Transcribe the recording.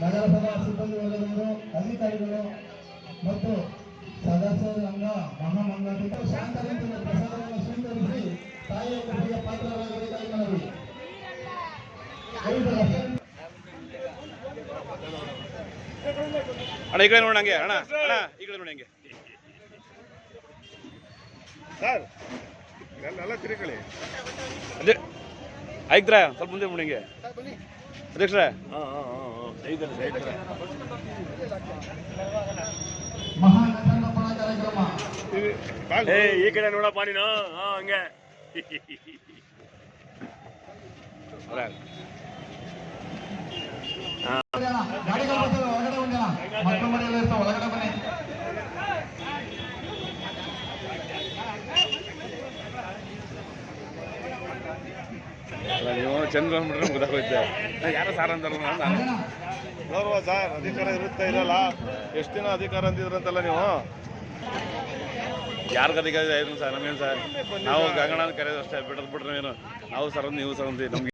ನಗರಸಭಾ ಸಿಬ್ಬಂದಿ ವರ್ಗದವರು ಅಧಿಕಾರಿಗಳು ಮತ್ತು ಸದಸ್ಯರಂಗ ಶಾಂತ ರೀತಿಯ ಪ್ರಸಾದವನ್ನು ಸ್ವೀಕರಿಸಿ ತಾಯಿಯ ಕೃಪೆಗೆ ಪಾತ್ರರಾಗಬೇಕಾಗಿ ಮನವಿ. ಅಣ್ಣ ಈ ಕಡೆ ನೋಡೋಣ ಹಂಗೆ. ಅಣ್ಣ ಅಣ್ಣ ಈ ಕಡೆ ನೋಡಿ ಹಂಗೆ. ಸರ್ ಎಲ್ಲ ತಿರುಗಳಿ. ಅದೇ ಆಯ್ತ್ರ ಸ್ವಲ್ಪ ಮುಂದೆ ನೋಡಿ ಹಂಗೆ. ಅಧ್ಯಕ್ಷರೇ ಏ ಈ ಕಡೆ ನೋಡಪ್ಪ ನೀನು. ಹಾಂ ಹಂಗೆ. ಒಳಗಡೆ ಬನ್ನಿ ಚಂದ್ರ ಅಂದ್ಬಿಟ್ರೆ ಗೊತ್ತಾಗೋಯ್ತೆ ಯಾರು ಸಾರ್ ಅಂತಾರಲ್ಲ ನಾನು? ನೋಡುವ ಸರ್ ಅಧಿಕಾರ ಇರುತ್ತೆ ಇರಲ್ಲ? ಎಷ್ಟು ದಿನ ಅಧಿಕಾರ ಅಂತಿದ್ರಂತಲ್ಲ ನೀವು? ಯಾರಿಗ ಅಧಿಕಾರ ಇದ್ರು ಸರ್? ನಮಗೇನು ಸರ್? ನಾವು ಗಂಗಣ್ಣ ಕರೆಯೋದು ಅಷ್ಟೇ ಬಿಡದ್ ಬಿಟ್ರೆ ಏನು? ನಾವು ಸರ್ ನೀವು ಸರ್ ಅಂತೀವಿ ನಮ್ಗೆ